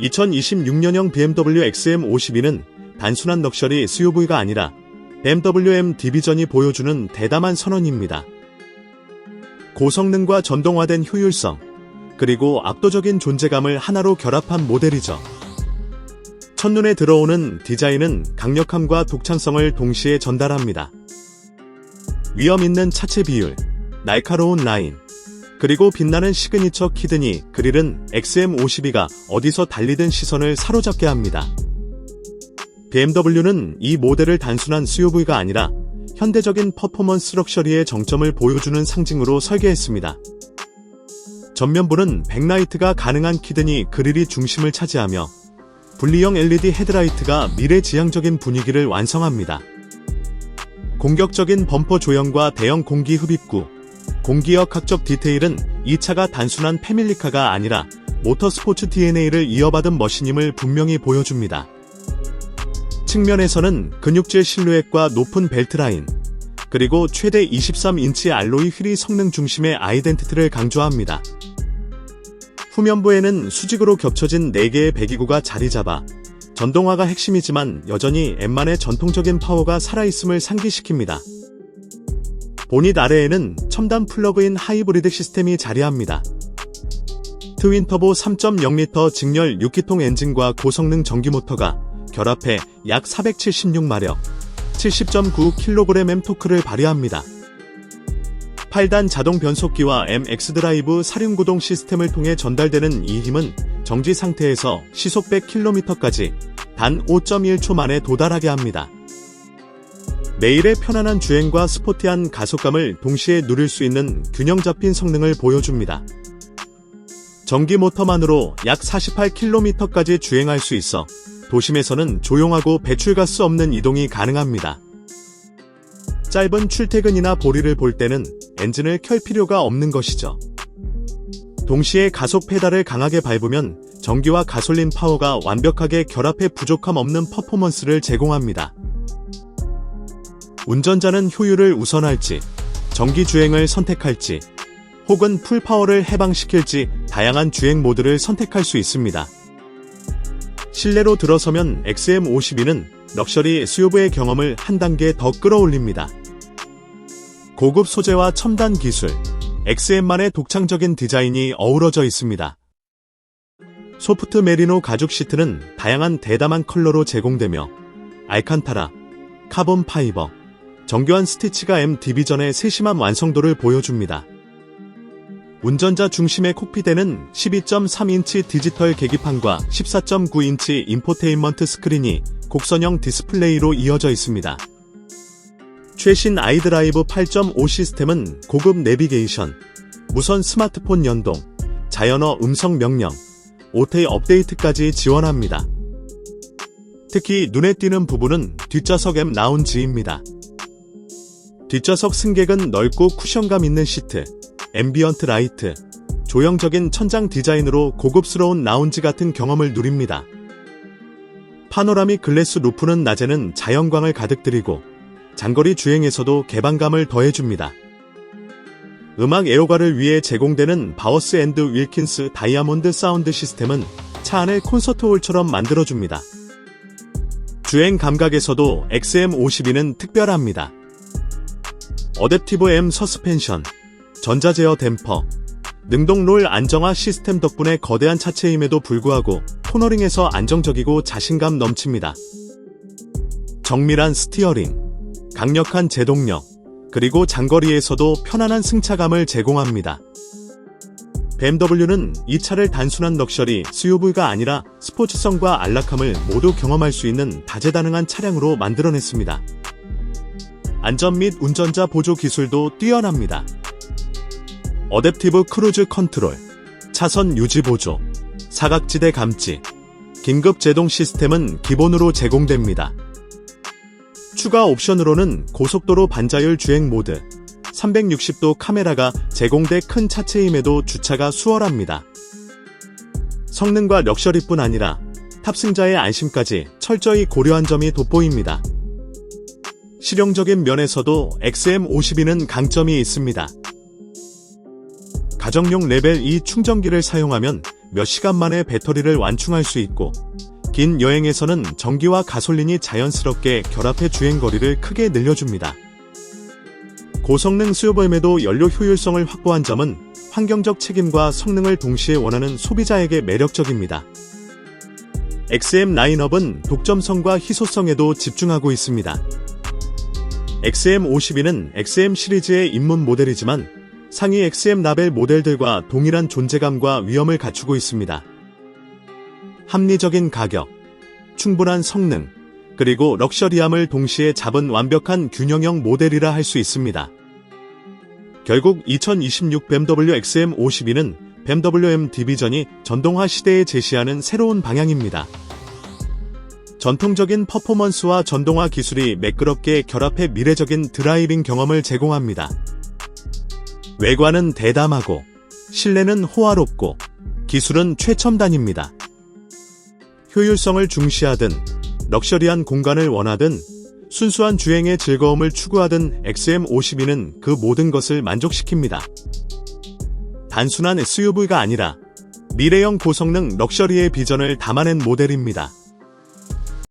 2026년형 BMW XM52는 단순한 럭셔리 SUV가 아니라 BMW M 디비전이 보여주는 대담한 선언입니다. 고성능과 전동화된 효율성, 그리고 압도적인 존재감을 하나로 결합한 모델이죠. 첫눈에 들어오는 디자인은 강력함과 독창성을 동시에 전달합니다. 위험 있는 차체 비율, 날카로운 라인, 그리고 빛나는 시그니처 키드니 그릴은 XM52가 어디서 달리든 시선을 사로잡게 합니다. BMW는 이 모델을 단순한 SUV가 아니라 현대적인 퍼포먼스 럭셔리의 정점을 보여주는 상징으로 설계했습니다. 전면부는 백라이트가 가능한 키드니 그릴이 중심을 차지하며 분리형 LED 헤드라이트가 미래지향적인 분위기를 완성합니다. 공격적인 범퍼 조형과 대형 공기 흡입구, 공기역 학적 디테일은 이 차가 단순한 패밀리카가 아니라 모터스포츠 DNA를 이어받은 머신임을 분명히 보여줍니다. 측면에서는 근육질 실루엣과 높은 벨트 라인, 그리고 최대 23인치 알로이 휠이 성능 중심의 아이덴티티를 강조합니다. 후면부에는 수직으로 겹쳐진 4개의 배기구가 자리 잡아 전동화가 핵심이지만 여전히 M만의 전통적인 파워가 살아있음을 상기시킵니다. 보닛 아래에는 첨단 플러그인 하이브리드 시스템이 자리합니다. 트윈터보 3.0L 직렬 6기통 엔진과 고성능 전기 모터가 결합해 약 476마력, 70.9kgm 토크를 발휘합니다. 8단 자동 변속기와 MX 드라이브 사륜 구동 시스템을 통해 전달되는 이 힘은 정지 상태에서 시속 100km까지 단 5.1초 만에 도달하게 합니다. 매일의 편안한 주행과 스포티한 가속감을 동시에 누릴 수 있는 균형 잡힌 성능을 보여줍니다. 전기 모터만으로 약 48km까지 주행할 수 있어 도심에서는 조용하고 배출가스 없는 이동이 가능합니다. 짧은 출퇴근이나 보리를 볼 때는 엔진을 켤 필요가 없는 것이죠. 동시에 가속 페달을 강하게 밟으면 전기와 가솔린 파워가 완벽하게 결합해 부족함 없는 퍼포먼스를 제공합니다. 운전자는 효율을 우선할지, 전기 주행을 선택할지, 혹은 풀파워를 해방시킬지 다양한 주행 모드를 선택할 수 있습니다. 실내로 들어서면 XM52는 럭셔리 SUV의 경험을 한 단계 더 끌어올립니다. 고급 소재와 첨단 기술, XM만의 독창적인 디자인이 어우러져 있습니다. 소프트 메리노 가죽 시트는 다양한 대담한 컬러로 제공되며 알칸타라, 카본 파이버, 정교한 스티치가 M 디비전의 세심한 완성도를 보여줍니다. 운전자 중심의 콕핏에는 12.3인치 디지털 계기판과 14.9인치 인포테인먼트 스크린이 곡선형 디스플레이로 이어져 있습니다. 최신 아이드라이브 8.5 시스템은 고급 내비게이션, 무선 스마트폰 연동, 자연어 음성 명령, 오테이 업데이트까지 지원합니다. 특히 눈에 띄는 부분은 뒷좌석 M 라운지입니다. 뒷좌석 승객은 넓고 쿠션감 있는 시트, 앰비언트 라이트, 조형적인 천장 디자인으로 고급스러운 라운지 같은 경험을 누립니다. 파노라믹 글래스 루프는 낮에는 자연광을 가득 들이고 장거리 주행에서도 개방감을 더해줍니다. 음악 애호가를 위해 제공되는 바워스 앤드 윌킨스 다이아몬드 사운드 시스템은 차 안을 콘서트홀처럼 만들어줍니다. 주행 감각에서도 XM52는 특별합니다. 어댑티브 M 서스펜션, 전자제어 댐퍼, 능동 롤 안정화 시스템 덕분에 거대한 차체임에도 불구하고 코너링에서 안정적이고 자신감 넘칩니다. 정밀한 스티어링, 강력한 제동력, 그리고 장거리에서도 편안한 승차감을 제공합니다. BMW는 이 차를 단순한 럭셔리 SUV가 아니라 스포츠성과 안락함을 모두 경험할 수 있는 다재다능한 차량으로 만들어냈습니다. 안전 및 운전자 보조 기술도 뛰어납니다. 어댑티브 크루즈 컨트롤, 차선 유지 보조, 사각지대 감지, 긴급 제동 시스템은 기본으로 제공됩니다. 추가 옵션으로는 고속도로 반자율 주행 모드, 360도 카메라가 제공돼 큰 차체임에도 주차가 수월합니다. 성능과 럭셔리뿐 아니라 탑승자의 안심까지 철저히 고려한 점이 돋보입니다. 실용적인 면에서도 XM52는 강점이 있습니다. 가정용 레벨 2 충전기를 사용하면 몇 시간 만에 배터리를 완충할 수 있고 긴 여행에서는 전기와 가솔린이 자연스럽게 결합해 주행거리를 크게 늘려줍니다. 고성능 수요보임에도 연료 효율성을 확보한 점은 환경적 책임과 성능을 동시에 원하는 소비자에게 매력적입니다. XM 라인업은 독점성과 희소성에도 집중하고 있습니다. XM52는 XM 시리즈의 입문 모델이지만 상위 XM 라벨 모델들과 동일한 존재감과 위험을 갖추고 있습니다. 합리적인 가격, 충분한 성능, 그리고 럭셔리함을 동시에 잡은 완벽한 균형형 모델이라 할 수 있습니다. 결국 2026 BMW XM52는 BMW 디비전이 전동화 시대에 제시하는 새로운 방향입니다. 전통적인 퍼포먼스와 전동화 기술이 매끄럽게 결합해 미래적인 드라이빙 경험을 제공합니다. 외관은 대담하고 실내는 호화롭고 기술은 최첨단입니다. 효율성을 중시하든 럭셔리한 공간을 원하든 순수한 주행의 즐거움을 추구하든 XM52는 그 모든 것을 만족시킵니다. 단순한 SUV가 아니라 미래형 고성능 럭셔리의 비전을 담아낸 모델입니다.